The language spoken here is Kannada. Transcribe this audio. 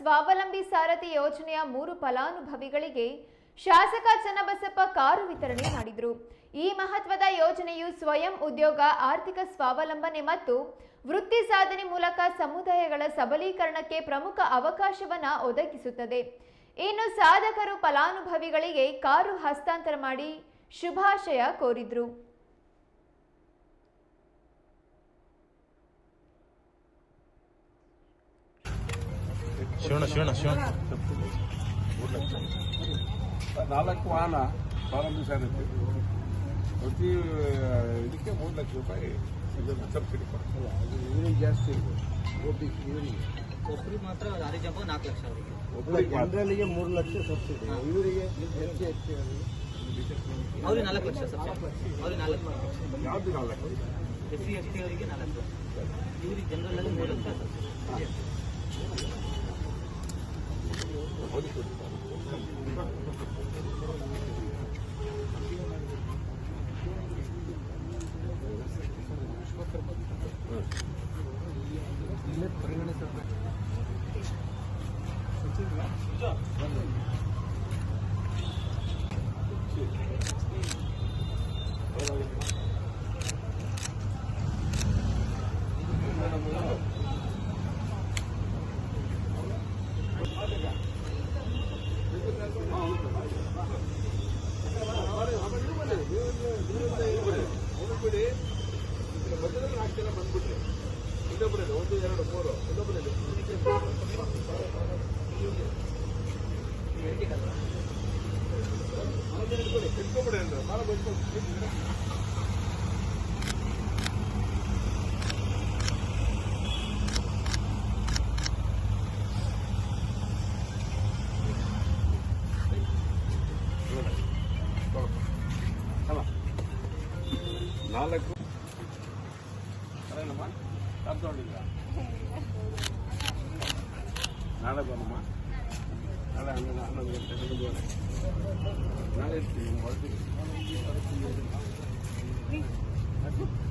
ಸ್ವಾವಲಂಬಿ ಸಾರಥಿ ಯೋಜನೆಯ ಮೂರು ಫಲಾನುಭವಿಗಳಿಗೆ ಶಾಸಕ ಚನ್ನಬಸಪ್ಪ ಕಾರು ವಿತರಣೆ ಮಾಡಿದರು. ಈ ಮಹತ್ವದ ಯೋಜನೆಯು ಸ್ವಯಂ ಉದ್ಯೋಗ, ಆರ್ಥಿಕ ಸ್ವಾವಲಂಬನೆ ಮತ್ತು ವೃತ್ತಿ ಸಾಧನೆ ಮೂಲಕ ಸಮುದಾಯಗಳ ಸಬಲೀಕರಣಕ್ಕೆ ಪ್ರಮುಖ ಅವಕಾಶವನ್ನ ಒದಗಿಸುತ್ತದೆ. ಇನ್ನು ಸಾಧಕರು ಫಲಾನುಭವಿಗಳಿಗೆ ಕಾರು ಹಸ್ತಾಂತರ ಮಾಡಿ ಶುಭಾಶಯ ಕೋರಿದ್ರು. ಶಿವಣ ಶಿವಣ ಶಿವಣ ನಾಲ್ಕು ವಾಹನ ಪ್ರಾರಂಭಿಸ ಪ್ರತಿ ಇದಕ್ಕೆ ಮೂರು ಲಕ್ಷ ರೂಪಾಯಿ ಇದನ್ನು ಸಬ್ಸಿಡಿ ಕೊಡ್ತಾರೆ. ಇವರಿಗೆ ಜಾಸ್ತಿ ಇರ್ಬೋದು. ಇವರಿಗೆ. ಒಬ್ರಿಗೆ ಮಾತ್ರ ದಾರಿ ಜಂಪ ನಾಲ್ಕು ಲಕ್ಷ ಅವರಿಗೆ. ಒಬ್ಬರಿಗೆ. ಜನರಲ್ಲಿಗೆ ಮೂರು ಲಕ್ಷ ಸಬ್ಸಿಡಿ. ಇವರಿಗೆ ಹೆಚ್ಚು ಹೆಚ್ಚು ಅವ್ರಿಗೆ ನಾಲ್ಕು ಲಕ್ಷ ಸರ್ ಅವ್ರಿಗೆ ನಾಲ್ಕು ಲಕ್ಷ. ಯಾವ್ದು ನಾಲ್ಕು? ಎಸ್ ಸಿ ಎಸ್ ಟಿ ಅವರಿಗೆ ನಾಲ್ಕು ಲಕ್ಷ. ಜನರಲ್ಲಿ ಜನರಲ್ ಮೂರು ಲಕ್ಷ ಸಬ್ಸಿಡಿ. ಬಂದ್ಬಿಟ್ರಿ ಇನ್ನೊಬ್ಬರೇ ಒಂದು ಎರಡು ಮೂರು ಇನ್ನೊಬ್ಬರೇ ನಾಲ್ಕು ಅದೇನಮ್ಮ ಕಾರ್ ತಗೊಂಡಿದ್ರ ನಾಳೆ ಬರಮ್ಮ ನಾಳೆ ಹನ್ನೊಂದು ಹನ್ನೊಂದು ಗಂಟೆ ಹನ್ನೊಂದುವರೆ Thank you.